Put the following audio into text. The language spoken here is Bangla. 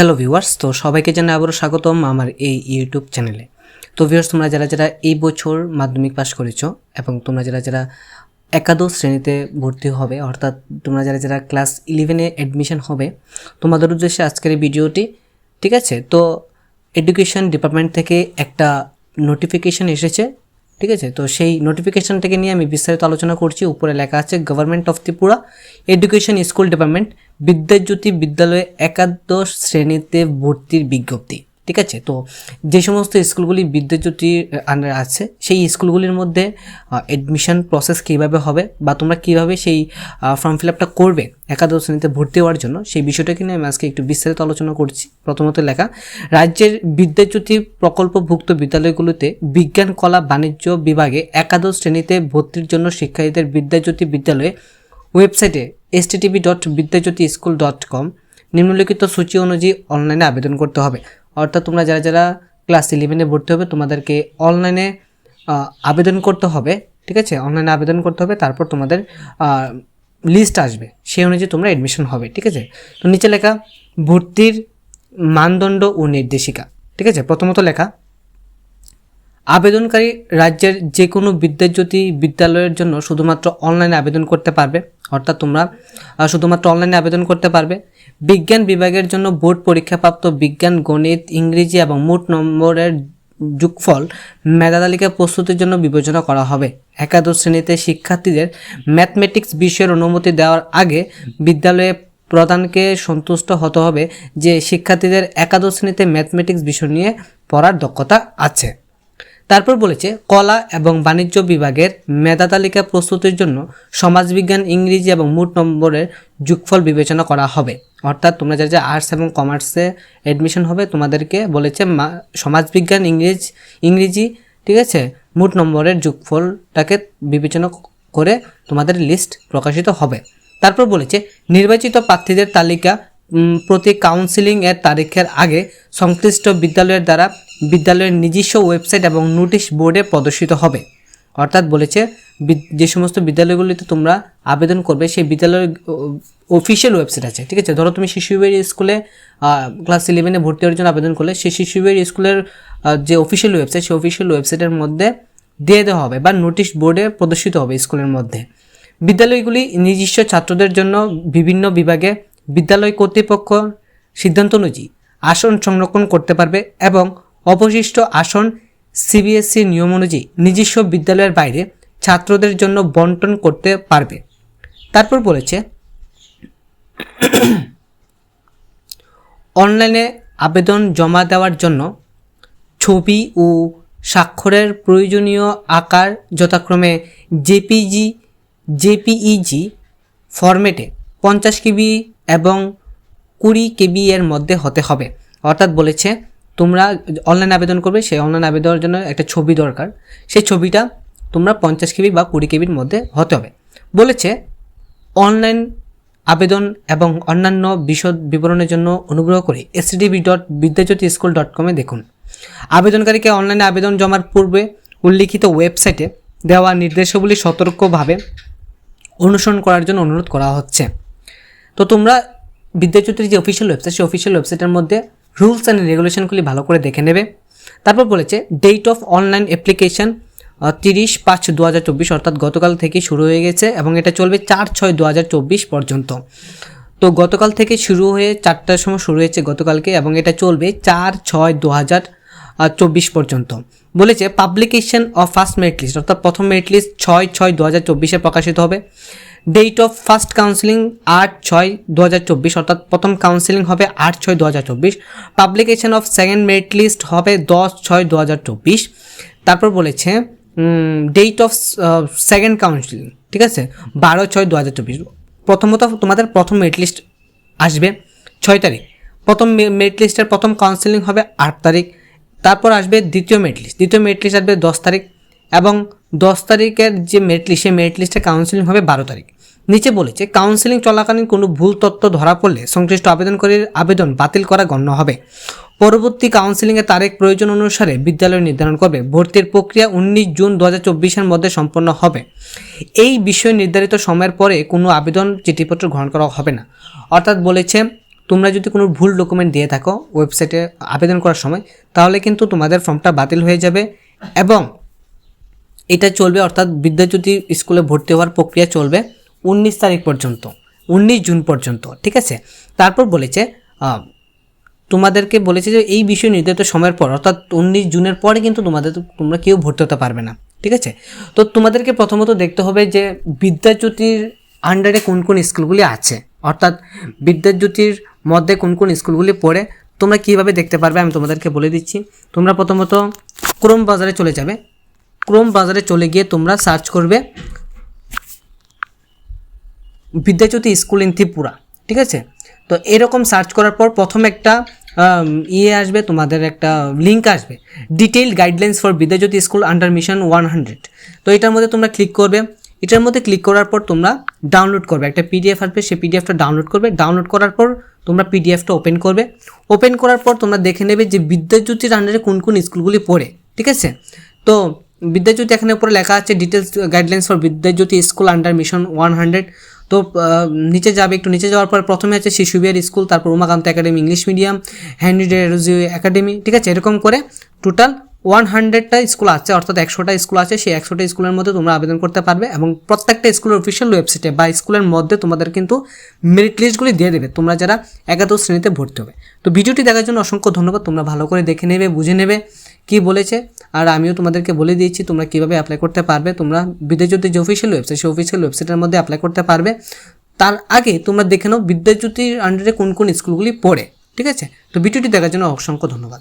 হ্যালো ভিউয়ার্স, তো সবাইকে জানাই আবারও স্বাগতম আমার এই ইউটিউব চ্যানেলে। তো ভিউয়ার্স, তোমরা যারা যারা এই বছর মাধ্যমিক পাশ করেছ এবং তোমরা যারা যারা একাদশ শ্রেণীতে ভর্তি হবে, অর্থাৎ তোমরা যারা যারা ক্লাস ইলেভেনে অ্যাডমিশন হবে, তোমাদের উদ্দেশ্যে আজকের এই ভিডিওটি, ঠিক আছে? তো এডুকেশন ডিপার্টমেন্ট থেকে একটা নোটিফিকেশন এসেছে ঠিক আছে? তো সেই নোটিফিকেশানটাকে নিয়ে আমি বিস্তারিত আলোচনা করছি। উপরে লেখা আছে government of Tripura education school department Vidyajyoti বিদ্যালয়ে একাদশ শ্রেণীতে ভর্তির বিজ্ঞপ্তি। ঠিক আছে? তো যে সমস্ত স্কুলগুলি বিদ্যাজ্যোতির আন্ডারে আছে, সেই স্কুলগুলির মধ্যে অ্যাডমিশন প্রসেস কীভাবে হবে বা তোমরা কীভাবে সেই ফর্ম ফিল আপটা করবে একাদশ শ্রেণীতে ভর্তি হওয়ার জন্য, সেই বিষয়টাকে নিয়ে আমি আজকে একটু বিস্তারিত আলোচনা করছি। প্রথমত লেখা, রাজ্যের বিদ্যাজ্যোতি প্রকল্পভুক্ত বিদ্যালয়গুলোতে বিজ্ঞান, কলা, বাণিজ্য বিভাগে একাদশ শ্রেণীতে ভর্তির জন্য শিক্ষার্থীদের বিদ্যাজ্যোতি বিদ্যালয়ে ওয়েবসাইটে S TV dot Vidyajyoti school dot com নিম্নলিখিত সূচি অনুযায়ী অনলাইনে আবেদন করতে হবে। অর্থাৎ তোমরা যারা যারা ক্লাস ইলেভেনে ভর্তি হবে, তোমাদেরকে অনলাইনে আবেদন করতে হবে, ঠিক আছে? অনলাইনে আবেদন করতে হবে, তারপর তোমাদের লিস্ট আসবে। সেই অনুযায়ী তোমরা অ্যাডমিশন হবে, ঠিক আছে? তো নিচে লেখা, ভর্তির মানদণ্ড ও নির্দেশিকা, ঠিক আছে? প্রথমত লেখা আবেদনকারী রাজ্যের যে কোনো বিদ্যাজ্যোতি বিদ্যালয়ের জন্য শুধুমাত্র অনলাইনে আবেদন করতে পারবে। অর্থাৎ তোমরা শুধুমাত্র অনলাইনে আবেদন করতে পারবে। বিজ্ঞান বিভাগের জন্য বোর্ড পরীক্ষাপ্রাপ্ত বিজ্ঞান, গণিত, ইংরেজি এবং মোট নম্বরের যুগফল মেধা তালিকা প্রস্তুতির জন্য বিবেচনা করা হবে। একাদশ শ্রেণীতে শিক্ষার্থীদের ম্যাথমেটিক্স বিষয়ের অনুমতি দেওয়ার আগে বিদ্যালয়ে প্রধানকে সন্তুষ্ট হতে হবে যে শিক্ষার্থীদের একাদশ শ্রেণীতে ম্যাথমেটিক্স বিষয় নিয়ে পড়ার দক্ষতা আছে। তারপর বলেছে, কলা এবং বাণিজ্য বিভাগের মেধা তালিকা প্রস্তুতির জন্য সমাজবিজ্ঞান, ইংরেজি এবং মোট নম্বরের যুগফল বিবেচনা করা হবে। অর্থাৎ তোমরা যারা যে আর্টস এবং কমার্সে অ্যাডমিশন হবে। তোমাদেরকে বলেছে সমাজবিজ্ঞান, ইংরেজ, ইংরেজি, ঠিক আছে, মোট নম্বরের যুগফলটাকে বিবেচনা করে তোমাদের লিস্ট প্রকাশিত হবে। তারপর বলেছে, নির্বাচিত প্রার্থীদের তালিকা প্রতি কাউন্সিলিং এর তারিখের আগে সংশ্লিষ্ট বিদ্যালয়ের দ্বারা বিদ্যালয়ের নিজস্ব ওয়েবসাইট এবং নোটিশ বোর্ডে প্রদর্শিত হবে। অর্থাৎ বলেছে যে সমস্ত বিদ্যালয়গুলিতে তোমরা আবেদন করবে, সেই বিদ্যালয়ের অফিসিয়াল ওয়েবসাইট আছে, ঠিক আছে? ধরো তুমি শিশুবের স্কুলে ক্লাস ইলেভেনে ভর্তি হওয়ার জন্য আবেদন করলে, সেই শিশুবের স্কুলের যে অফিসিয়াল ওয়েবসাইট সেই অফিসিয়াল ওয়েবসাইটের মধ্যে দিয়ে দেওয়া হবে বা নোটিশ বোর্ডে প্রদর্শিত হবে স্কুলের মধ্যে। বিদ্যালয়গুলি নিজস্ব ছাত্রদের জন্য বিভিন্ন বিভাগে বিদ্যালয় কর্তৃপক্ষ সিদ্ধান্ত অনুযায়ী আসন সংরক্ষণ করতে পারবে এবং অবশিষ্ট আসন সিবিএসসি নিয়ম অনুযায়ী নিজস্ব বিদ্যালয়ের বাইরে ছাত্রদের জন্য বন্টন করতে পারবে। তারপর বলেছে, অনলাইনে আবেদন জমা দেওয়ার জন্য ছবি ও স্বাক্ষরের প্রয়োজনীয় আকার যথাক্রমে জেপিজি, জেপিইজি ফরম্যাটে পঞ্চাশ কেবি এবং কুড়ি কেবি এর মধ্যে হতে হবে। অর্থাৎ বলেছে, তোমরা অনলাইন আবেদন করবে, সেই অনলাইন আবেদনের জন্য একটা ছবি দরকার। সেই ছবিটা তোমরা পঞ্চাশ কেবি বা কুড়ি কেবির মধ্যে হতে হবে। বলেছে অনলাইন আবেদন এবং অন্যান্য বিশদ বিবরণের জন্য অনুগ্রহ করে SDB dot Vidyajyoti school dot কমে দেখুন। আবেদনকারীকে অনলাইনে আবেদন জমার পূর্বে উল্লিখিত ওয়েবসাইটে দেওয়া নির্দেশাবলী সতর্কভাবে অনুসরণ করার জন্য অনুরোধ করা হচ্ছে। তো তোমরা বিদ্যাজ্যোতির যে অফিসিয়াল ওয়েবসাইট সেই অফিসিয়াল ওয়েবসাইটের মধ্যে রুলস অ্যান্ড রেগুলেশনগুলি ভালো করে দেখে নেবে। তারপর বলেছে ডেট অফ অনলাইন অ্যাপ্লিকেশন তিরিশ পাঁচ দু হাজার চব্বিশ, অর্থাৎ গতকাল থেকে শুরু হয়ে গেছে এবং এটা চলবে চার ছয় দু হাজার চব্বিশ পর্যন্ত। তো গতকাল থেকে শুরু হয়ে চারটার সময় শুরু হয়েছে গতকালকে এবং এটা চলবে চার ছয় দু হাজার চব্বিশ পর্যন্ত। বলেছে publication of first merit list অর্থাৎ প্রথম মেরিট লিস্ট ছয় ছয় দু হাজার চব্বিশে প্রকাশিত হবে। ডেট অফ ফার্স্ট কাউন্সিলিং আট ছয় দু অর্থাৎ প্রথম কাউন্সিলিং হবে আট ছয় দু publication of second merit list হবে দশ ছয় দু হাজার চব্বিশ। তারপর বলেছে ডেট অফ সেকেন্ড কাউন্সিলিং ঠিক আছে? বারো ছয় দু হাজার চব্বিশ। প্রথমত তোমাদের প্রথম মেরিট লিস্ট আসবে ছয় তারিখ। প্রথম মেরিট লিস্টের প্রথম কাউন্সিলিং হবে আট তারিখ। তারপর আসবে দ্বিতীয় মেরিট লিস্ট দ্বিতীয় মেরিট লিস্ট আসবে দশ তারিখ এবং দশ তারিখের যে মেরিট লিস্ট সেই মেরিট লিস্টের কাউন্সিলিং হবে বারো তারিখ। নিচে বলেছে, কাউন্সিলিং চলাকালীন কোনো ভুল তথ্য ধরা পড়লে সংশ্লিষ্ট আবেদনকারীর আবেদন বাতিল করা গণ্য হবে। পরবর্তী কাউন্সিলিংয়ের তারিখ প্রয়োজন অনুসারে বিদ্যালয় নির্ধারণ করবে। ভর্তির প্রক্রিয়া উনিশ জুন দু হাজার মধ্যে সম্পন্ন হবে। এই বিষয়ে নির্ধারিত সময়ের পরে কোনো আবেদন চিঠিপত্র গ্রহণ করা হবে না। অর্থাৎ বলেছে, তোমরা যদি কোনো ভুল ডকুমেন্ট দিয়ে থাকো ওয়েবসাইটে আবেদন করার সময়, তাহলে কিন্তু তোমাদের ফর্মটা বাতিল হয়ে যাবে এবং এটা চলবে। অর্থাৎ বিদ্যাজ্যোতি স্কুলে ভর্তি হওয়ার প্রক্রিয়া চলবে উনিশ তারিখ পর্যন্ত, উনিশ জুন পর্যন্ত, ঠিক আছে? তারপর বলেছে তোমাদেরকে বলেছে যে এই বিষয় নির্ধারিত সময়ের পর, অর্থাৎ উনিশ জুনের পরে কিন্তু তোমাদের তোমরা কেউ ভর্তি হতে পারবে না, ঠিক আছে? তো তোমাদেরকে প্রথমত দেখতে হবে যে বিদ্যাজ্যোতির আন্ডারে কোন কোন স্কুলগুলি আছে, অর্থাৎ বিদ্যাজ্যোতির মধ্যে কোন কোন স্কুলগুলি পড়ে, তোমরা কীভাবে দেখতে পারবে আমি তোমাদেরকে বলে দিচ্ছি। তোমরা প্রথমত ক্রোম বাজারে চলে যাবে, ক্রোম বাজারে চলে গিয়ে তোমরা সার্চ করবে বিদ্যাজ্যোতি স্কুল ইন ত্রিপুরা, ঠিক আছে? তো এরকম সার্চ করার পর প্রথম একটা ইয়ে আসবে, তোমাদের একটা লিঙ্ক আসবে। Detailed guidelines for Vidyajyoti school under mission one hundred তো এটার মধ্যে তোমরা ক্লিক করবে। এটার মধ্যে ক্লিক করার পর তোমরা ডাউনলোড করবে। একটা পিডিএফ আসবে সেই পিডিএফটা ডাউনলোড করবে। ডাউনলোড করার পর তোমরা পিডিএফটা ওপেন করবে। ওপেন করার পর তোমরা দেখে নেবে যে বিদ্যাজ্যোতির আন্ডারে কোন কোন স্কুলগুলি পড়ে, ঠিক আছে? তো বিদ্যাজ্যোতি এখানে উপরে লেখা আছে details guidelines for Vidyajyoti school under mission one hundred তো নিচে যাবে, একটু নিচে যাওয়ার পর প্রথমে আছে শিশু বিহার স্কুল, তারপর উমাকান্ত একাডেমি ইংলিশ মিডিয়াম হ্যান্ডি ডেরোজি একাডেমি, ঠিক আছে? এরকম করে টোটাল ওয়ান হান্ড্রেডটা স্কুল আছে, অর্থাৎ একশোটা স্কুল আছে, সেই একশোটা স্কুলের মধ্যে তোমরা আবেদন করতে পারবে এবং প্রত্যেকটা স্কুলের অফিসিয়াল ওয়েবসাইটে বা স্কুলের মধ্যে তোমাদের কিন্তু মেরিট লিস্টগুলি দিয়ে দেবে, তোমরা যারা একাদশ শ্রেণীতে ভর্তি হবে। তো ভিডিওটি দেখার জন্য অসংখ্য ধন্যবাদ, তোমরা ভালো করে দেখে নেবে, বুঝে নেবে কি বলেছে। আর আমিও তোমাদেরকে বলে দিয়েছি তোমরা কীভাবে অ্যাপ্লাই করতে পারবে। তোমরা বিদ্যাজ্যোতির যে অফিসিয়াল ওয়েবসাইট সেই অফিসিয়াল ওয়েবসাইটের মধ্যে অ্যাপ্লাই করতে পারবে। তার আগে তোমরা দেখে নাও বিদ্যাজ্যোতির আন্ডারে কোন কোন স্কুলগুলি পড়ে, ঠিক আছে? তো ভিডিওটি দেখার জন্য অসংখ্য ধন্যবাদ।